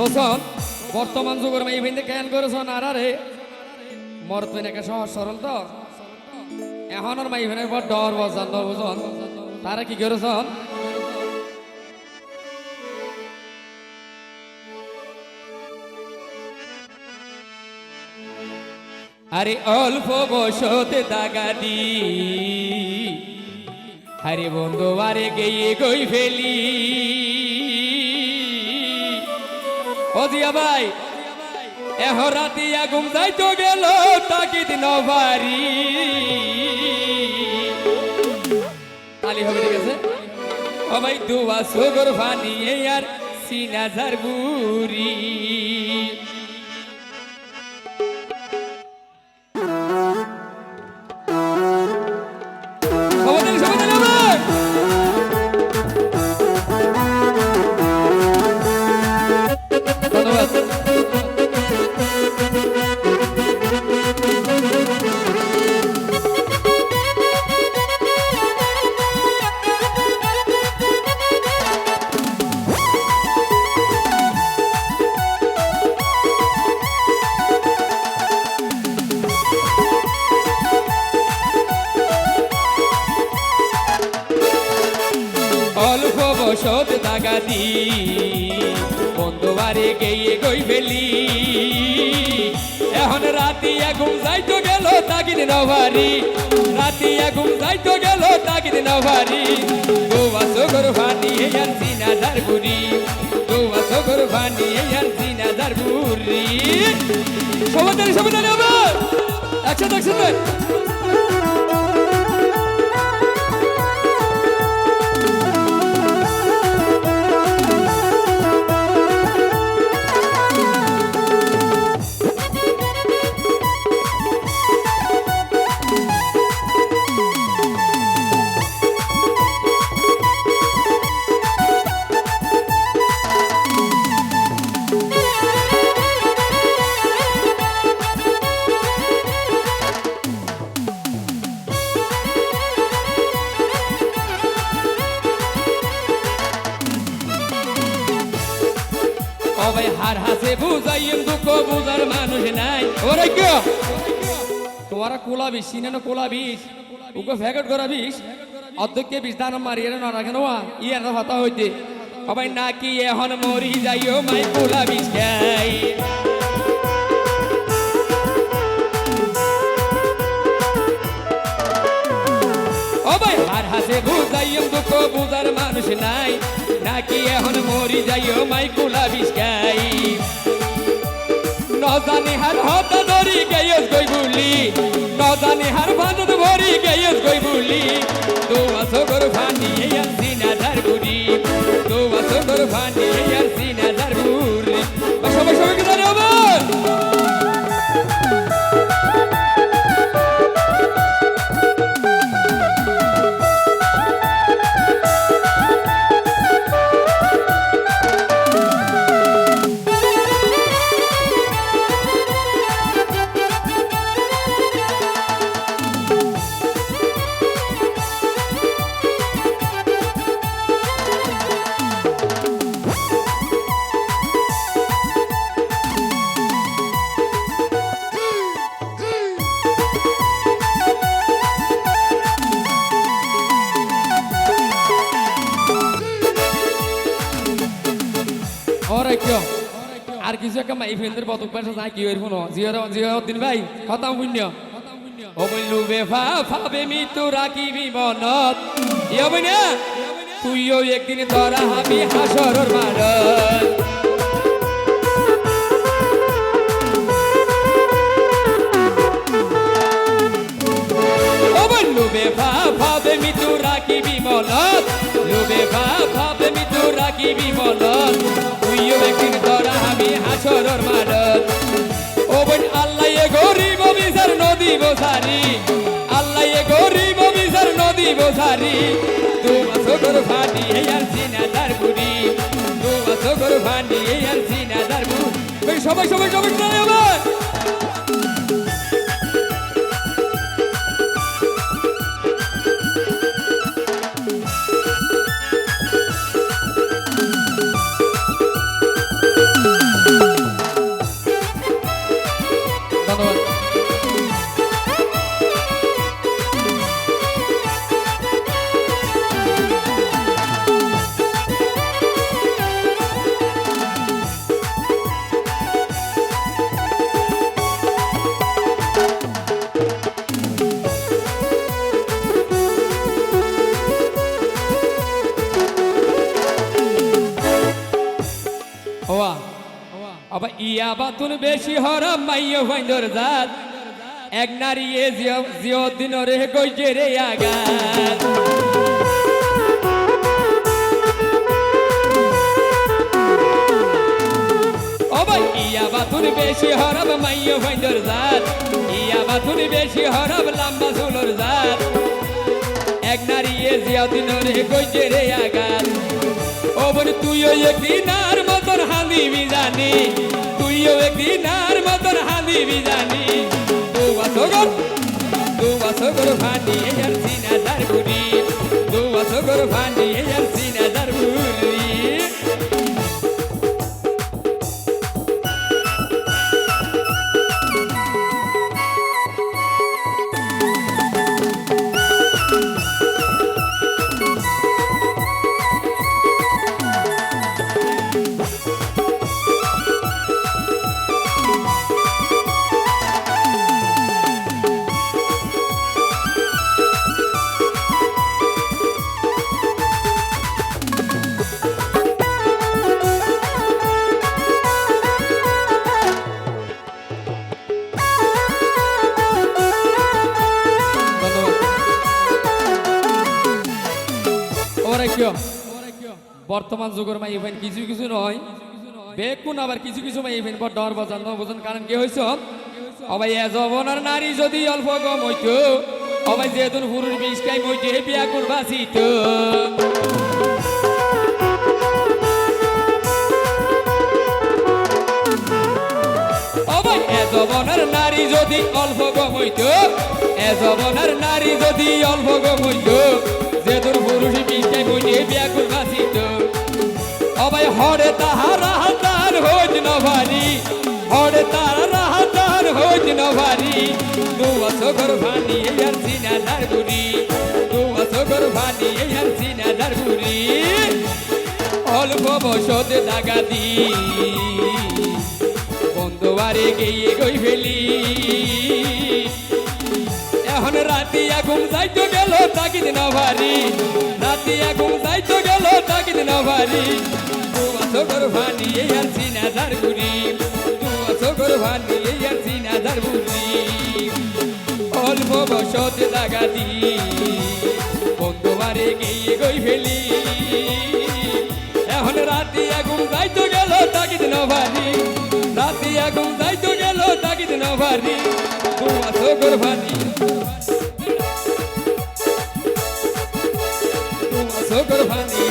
তোসন বর্তমান যুগের মেয়ে ভিন্দে কেন করেছন আর আরে মর তুই নাকি সহজ সরল তো এখনের মাই ভিনের পর ডর বজান ডর বুঝন তারা কি করেছন আরে অল্প বসতে দাগাদি আরে বন্ধু, আরে গিয়ে গই ফেলি। ও জিয়া ভাই, এহ রাতি আগুন যাইতো গেল তাকি দিন ভারি তালি হবে, ঠিক আছে? ও ভাই, দুয়া সুগর ফানি আর সিনাজার বুড়ি। দাগাদি বন্ধুবারে গেয়ে গই ফেলি। এখন রাতি আগুন যাইতো গেল তাগিন নভারি রাতি আগুন যাইতো গেল তাগিন নভারি গোয়া সগর ভানি আর সিনাদার বুড়ি গোয়া সগর ভানি আর সিনাদার বুড়ি। সমাধান সমাধান আমার একসাথে একসাথে। হার হাসে বুঝাইম দুঃখ বুঝার মানুষ নাই। ওরে কে? তোরা কোলা বিষ সিনেন কোলা বিষ উকে ফ্যাকেট করা বিষ অধ্যক্ষে বিষ দান মারিয়ে না রাখেন ই এত হতা হইতে। সবাই নাকি এখন মরি যাইও মাই কোলা বিষ খাই হার হাসে বুঝাইম দুঃখ বুঝার মানুষ নাই। যাইও মাই কুলা বিস্কাই নজানি হার হত ধরি গেয়স গই বুলি। নজানি হার ভাজত ভরি গেয়স গই বুলি। তো আসগর ফানি আর আর কিছু একটা মাই ফেন্দের বতক পাশে যায় কি হইব না? জিয়ার জিয়াউদ্দিন ভাই, খতাম শূন্য ও বললু, বেফা ফাবে মি রাখিবি মনত। ইয়ে বই না? তুইও একদিন ধরা হাবি হাসরর মারত ও বললু, বেফা ফাবে মি তু রাখিবি মনত। লুবে ভাবে মি তু রাখিবি মনত। তুইও একদিন হাসরর মারত ও বোন, আল্লাহ এ গরিব বিচার নদী বসারি আল্লাহ এ গরিব বিচার নদী বসারি দু মাসগর ফাটি এই আর সিনা দার বুড়ি। দু মাসগর ফানি এই আর সিনা দার বুড়ি সবাই সবাই সবাই আবার ইয়া বাতুন বেশি হরম মাইয় ভাইন্দর জাত। এক নারী এ জিও দিন রে কইছে রে আগাত। ইয়া বাতুন বেশি হরব মাইয় ভাইন্দর জাত। ইয়া বাতুন বেশি হরব লম্বা চুলোর জাত। এক নারী এ জিও দিন রে কইছে রে আগাত। ও বোন তুইও একদিন আর মতন হাঁদিবি জানি তুইও একদিন আর মতন হাঁদিবি জানি দু বছর দু বছর ভানি এর সিনা দার বুড়ি দু বছর ভানি এর সিনা বর্তমান যুগের মাই ইভেন কিছু কিছু নয়। বেকুন আবার কিছু কিছু মাই ইভেন বড় ডর বাজান নবজন কারণ কি হয়েছ অবাই যবনার নারী যদি অল্প কম হইতো, অবাই যেহেতু পুরুষ বিষ খাই মইতে বিয়া করবা সিত অবাই এ যবনার নারী যদি অল্প কম হইতো, এ যবনার নারী যদি অল্প কম হইতো যেহেতু পুরুষ বিষ খাই মইতে বিয়া করবা সিত অবাই হরে তাহারা হাতার হইত নভারি হরে তাহারা হাতার হইত নভারি দু অসগর ভানি ইয়ার সিনা দার গুরি দু অসগর ভানি ইয়ার সিনা দার গুরি অল্প বসতে দাগাদি। বন্ধুবারে গিয়ে গই ফেলি। আগুন যাইতো গেল তাকিদ না ভারি রাতি আগুন যাইতো গেল তাকিদ না ভারি দু বছর ভানি, এই আর সিনা দার গুরি দু বছর ভানি, এই আর সিনা দার গুরি অল্প বসতে লাগাতি বন্ধুবারে গিয়ে গই ফেলি। এখন রাতি আগুন যাইতো গেল তাকিদ না ভারি রাতি আগুন যাইতো গেল তাকিদ না ভারি দু বছর ভানি তোর ভানি